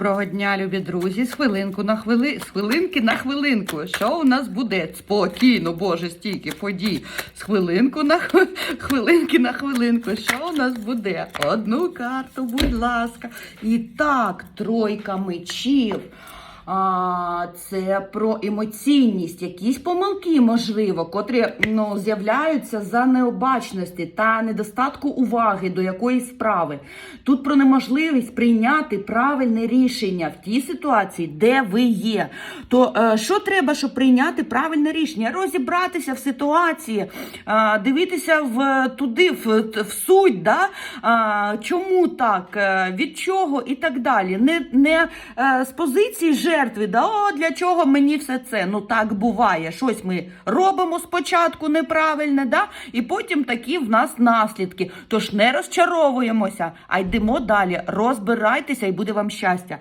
Доброго дня, любі друзі. З хвилинку на хвили... з хвилинки на хвилинку. Що у нас буде? Спокійно, Боже, стільки подій. З хвилинку на хви- хвилинки на хвилинку. Що у нас буде? Одну карту, будь ласка. І так, тройка мечів. А, це про емоційність, якісь помилки, можливо, котрі ну, з'являються за необачності та недостатку уваги до якоїсь справи. Тут про неможливість прийняти правильне рішення в тій ситуації, де ви є. То е, що треба, щоб прийняти правильне рішення? Розібратися в ситуації, е, дивитися в туди, в, в суть, да? а, чому так, е, від чого і так далі. Не, не е, з позиції жертви, да, о, для чого мені все це? Ну так буває. Щось ми робимо спочатку неправильне, да? і потім такі в нас наслідки. Тож не розчаровуємося, а йдемо далі. Розбирайтеся і буде вам щастя.